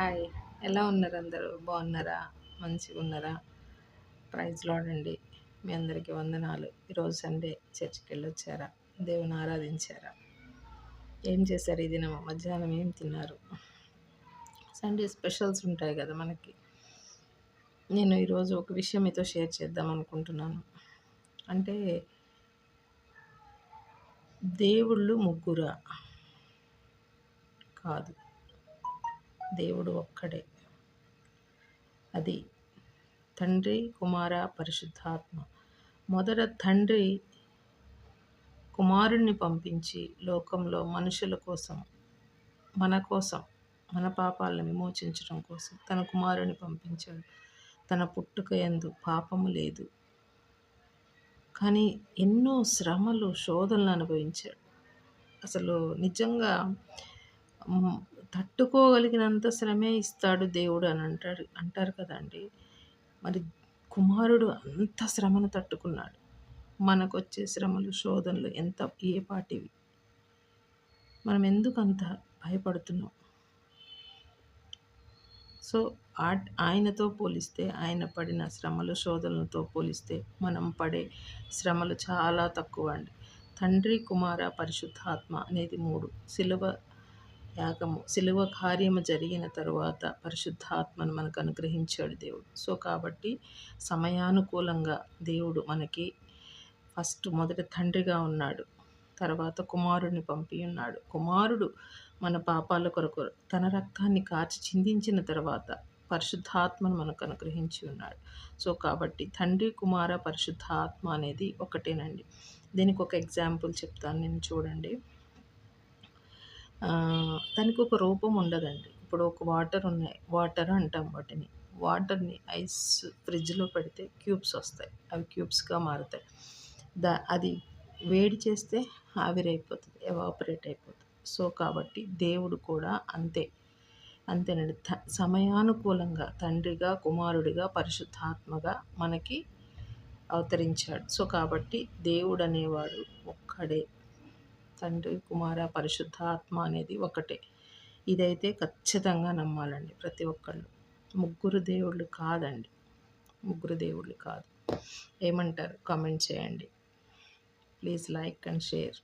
Hi. ఎలా ఉన్నారు అందరూ? బాగున్నారా? మంచిగా ఉన్నారా? ప్రైజ్ లాడండి మీ అందరికీ వందనాలు. ఈరోజు సండే. చర్చికి వెళ్ళొచ్చారా? దేవుని ఆరాధించారా? ఏం చేశారు ఈ దినం? మధ్యాహ్నం ఏం తిన్నారు? సండే స్పెషల్స్ ఉంటాయి కదా మనకి. నేను ఈరోజు ఒక విషయం మీతో షేర్ చేద్దాం అనుకుంటున్నాను. అంటే దేవుళ్ళు ముగ్గురా? కాదు. దేవుడు ఒక్కడే. అది తండ్రి కుమార పరిశుద్ధాత్మ. మొదట తండ్రి కుమారుణ్ణి పంపించి లోకంలో మనుషుల కోసం మన కోసం మన పాపాలను విమోచించడం కోసం తన కుమారుని పంపించాడు. తన పుట్టుక ఎందు పాపము లేదు. కానీ ఎన్నో శ్రమలు శోధనలు అనుభవించాడు. అసలు నిజంగా తట్టుకోగలిగినంత శ్రమే ఇస్తాడు దేవుడు అని అంటాడు అంటారు కదండి. మరి కుమారుడు అంత శ్రమను తట్టుకున్నాడు. మనకు వచ్చే శ్రమలు శోధనలు ఎంత ఏ పాటివి? మనం ఎందుకు అంత భయపడుతున్నాం? సో ఆయనతో పోలిస్తే ఆయన పడిన శ్రమలు శోధనలతో పోలిస్తే మనం పడే శ్రమలు చాలా తక్కువ అండి. తండ్రి కుమార పరిశుద్ధాత్మ అనేది మూడు. సిలువ యాగము సిలువ కార్యము జరిగిన తరువాత పరిశుద్ధాత్మను మనకు అనుగ్రహించాడు దేవుడు. సో కాబట్టి సమయానుకూలంగా దేవుడు మనకి ఫస్ట్ మొదట తండ్రిగా ఉన్నాడు. తర్వాత కుమారుడిని పంపి ఉన్నాడు. కుమారుడు మన పాపాల కొరకు తన రక్తాన్ని కాచి చిందించిన తర్వాత పరిశుద్ధాత్మను మనకు అనుగ్రహించి ఉన్నాడు. సో కాబట్టి తండ్రి కుమార పరిశుద్ధాత్మ అనేది ఒకటేనండి. దీనికి ఒక ఎగ్జాంపుల్ చెప్తాను. నేను చూడండి. దానికి ఒక రూపం ఉండదండి. ఇప్పుడు ఒక వాటర్ ఉన్నాయి వాటర్ అంటాం వాటిని. వాటర్ని ఐస్ ఫ్రిడ్జ్లో పెడితే క్యూబ్స్ వస్తాయి. అవి క్యూబ్స్గా మారుతాయి. దా అది వేడి చేస్తే ఆవిరైపోతుంది ఎవాపరేట్ అయిపోతుంది. సో కాబట్టి దేవుడు కూడా అంతే. అంతేనండి. సమయానుకూలంగా తండ్రిగా కుమారుడిగా పరిశుద్ధాత్మగా మనకి అవతరించాడు. సో కాబట్టి దేవుడు అనేవాడు ఒక్కడే. తండ్రి కుమార పరిశుద్ధాత్మ అనేది ఒకటే. ఇదైతే ఖచ్చితంగా నమ్మాలండి ప్రతి ఒక్కళ్ళు. ముగ్గురు దేవుళ్ళు కాదండి. ముగ్గురు దేవుళ్ళు కాదు. ఏమంటారు? కామెంట్ చేయండి. Please like and share.